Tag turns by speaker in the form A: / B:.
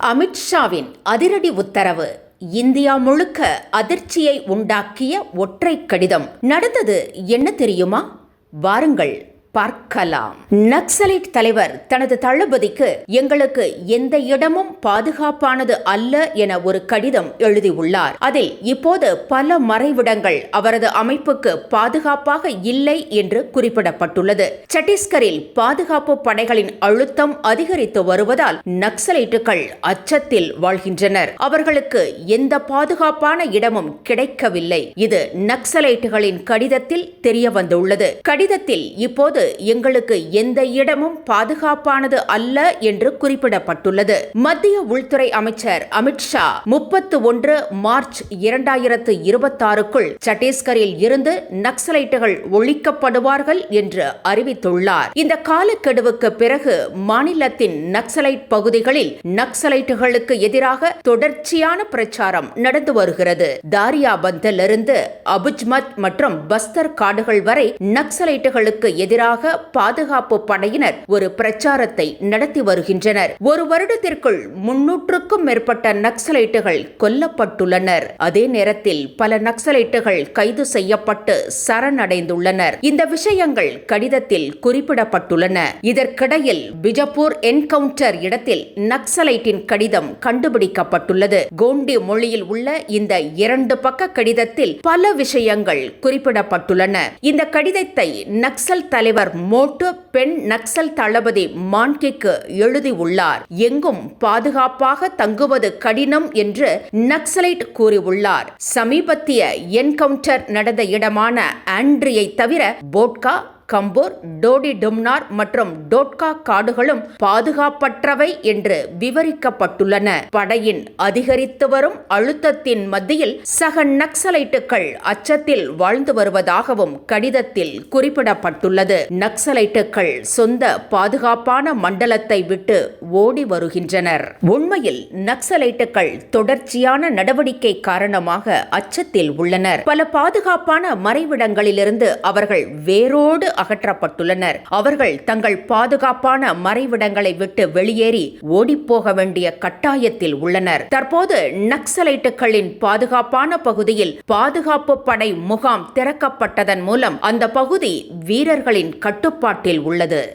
A: அமித்ஷாவின் அதிரடி உத்தரவு. இந்தியா முழுக்க அதிர்ச்சியை உண்டாக்கிய ஒற்றை கடிதம். நடந்தது என்ன தெரியுமா? வாருங்கள். பார்க்கலாம். நக்சலைட் தலைவர் தனது தளபதிக்கு எங்களுக்கு எந்த இடமும் பாதுகாப்பானது அல்ல என ஒரு கடிதம் எழுதியுள்ளார். அதில் இப்போது பல மறைவிடங்கள் அவரது அமைப்புக்கு பாதுகாப்பாக இல்லை என்று குறிப்பிடப்பட்டுள்ளது. சத்தீஸ்கரில் பாதுகாப்பு படைகளின் அழுத்தம் அதிகரித்து வருவதால் நக்சலைட்டுகள் அச்சத்தில் வாழ்கின்றனர். அவர்களுக்கு எந்த பாதுகாப்பான இடமும் கிடைக்கவில்லை. இது நக்சலைட்டுகளின் கடிதத்தில் தெரிய வந்துள்ளது கடிதத்தில் இப்போது எங்களுக்கு எந்த இடமும் பாதுகாப்பானது அல்ல என்று குறிப்பிடப்பட்டுள்ளது. மத்திய உள்துறை அமைச்சர் அமித்ஷா முப்பத்து ஒன்று மார்ச் இரண்டாயிரத்து இருபத்தாறுக்குள் சத்தீஸ்கரில் இருந்து நக்சலைட்டுகள் ஒழிக்கப்படுவார்கள் என்று அறிவித்துள்ளார். இந்த காலக்கெடுவுக்கு பிறகு மாநிலத்தின் நக்சலைட் பகுதிகளில் நக்சலைட்டுகளுக்கு எதிராக தொடர்ச்சியான பிரச்சாரம் நடந்து வருகிறது. தாரியாபந்திலிருந்து அபுஜ்மத் மற்றும் பஸ்தர் காடுகள் வரை நக்சலைட்டுகளுக்கு எதிராக பாதுகாப்பு படையினர் ஒரு பிரச்சாரத்தை நடத்தி வருகின்றனர். ஒரு வருடத்திற்குள் முன்னூற்றுக்கும் மேற்பட்ட நக்சலைட்டுகள் கொல்லப்பட்டுள்ளனர். அதே நேரத்தில் பல நக்சலைட்டுகள் கைது செய்யப்பட்டு சரணடைந்துள்ளனர். இந்த விஷயங்கள் கடிதத்தில் குறிப்பிடப்பட்டுள்ளன. இதற்கிடையில் பிஜப்பூர் என்கவுண்டர் இடத்தில் நக்சலைட்டின் கடிதம் கண்டுபிடிக்கப்பட்டுள்ளது. கோண்டி மொழியில் உள்ள இந்த இரண்டு பக்க கடிதத்தில் பல விஷயங்கள் குறிப்பிடப்பட்டுள்ளன. இந்த கடிதத்தை நக்சல் தலைவர் மோட்டு பெண் நக்சல் தளபதி மான்கிக்கு எழுதியுள்ளார். எங்கும் பாதுகாப்பாக தங்குவது கடினம் என்று நக்சலைட் கூறியுள்ளார். சமீபத்திய என்கவுண்டர் நடந்த இடமான ஆண்ட்ரியை தவிர போட்கா கம்பூர் டோடி டும்னார் மற்றும் டோட்கா காடுகளும் பாதுகாப்பற்றவை என்று விவரிக்கப்பட்டுள்ளன. படையின் அதிகரித்து வரும் அழுத்தத்தின் மத்தியில் சக நக்சலைட்டுகள் அச்சத்தில் வாழ்ந்து வருவதாகவும் கடிதத்தில் குறிப்பிடப்பட்டுள்ளது. நக்சலைட்டுகள் சொந்த பாதுகாப்பான மண்டலத்தை விட்டு ஓடி வருகின்றனர். உண்மையில் நக்சலைட்டுகள் தொடர்ச்சியான நடவடிக்கை காரணமாக அச்சத்தில் உள்ளனர். பல பாதுகாப்பான மறைவிடங்களிலிருந்து அவர்கள் வேரோடு அகற்றப்பட்டுள்ளனர். அவர்கள் தங்கள் பாதுகாப்பான மறைவிடங்களை விட்டு வெளியேறி ஓடிப்போக வேண்டிய கட்டாயத்தில் உள்ளனர். தற்போது நக்சலைட்டுகளின் பாதுகாப்பான பகுதியில் பாதுகாப்பு படை முகாம் திறக்கப்பட்டதன் மூலம் அந்த பகுதி வீரர்களின் கட்டுப்பாட்டில் உள்ளது.